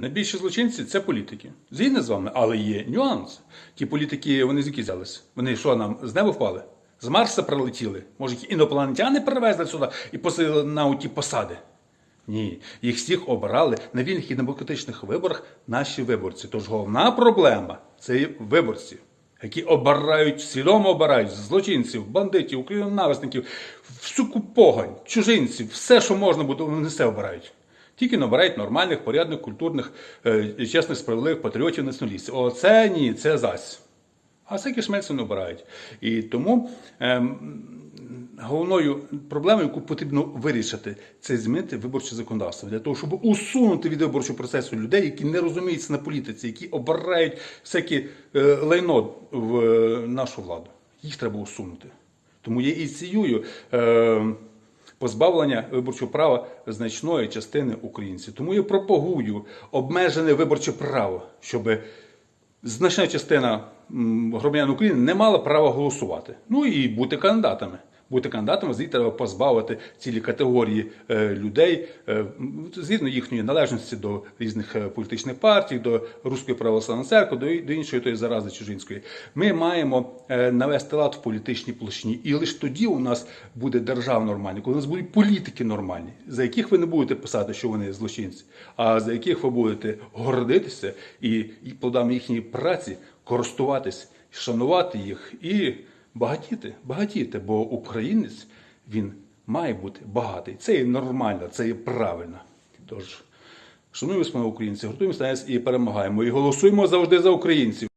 Найбільші злочинці це політики. Згідно з вами, але є нюанс. Ті політики, вони звідки взялись? Вони що нам з неба впали? З Марса прилетіли? Може, інопланетяни привезли сюди і посадили на ті посади? Ні, їх всіх обирали на вільних і демократичних виборах наші виборці. Тож головна проблема це виборці, які обирають, свідомо обирають злочинців, бандитів, українонависників, всю погань, чужинців, все, що можна буде, вони все обирають. Тільки не обирають нормальних, порядних, культурних, е, чесних, справедливих патріотів націоналістів. Оце ні, це зась. А всякі шмельці не обирають. І тому ем, головною проблемою, яку потрібно вирішити, це змінити виборче законодавство для того, щоб усунути від виборчого процесу людей, які не розуміються на політиці, які обирають всяке е, лайно в е, нашу владу. Їх треба усунути. Тому я ініціюю е, позбавлення виборчого права значної частини українців. Тому я пропагую обмежене виборче право, щоб значна частина громадян України не мала права голосувати. Ну і бути кандидатами. Бути кандидатами, звідти треба позбавити цілі категорії е, людей е, згідно їхньої належності до різних е, політичних партій, до Руської православної церкви, до, іншої тої зарази чужинської. Ми маємо навести лад в політичній площині. І лише тоді у нас буде держава нормальна, коли у нас будуть політики нормальні, за яких ви не будете писати, що вони злочинці, а за яких ви будете гордитися і плодами їхньої праці користуватись, шанувати їх і багатіти, багатіти, бо українець він має бути багатий. Це є нормально, це є правильно. Тож, шануємо пане українці, гуртуємося і перемагаємо. І голосуємо завжди за українців.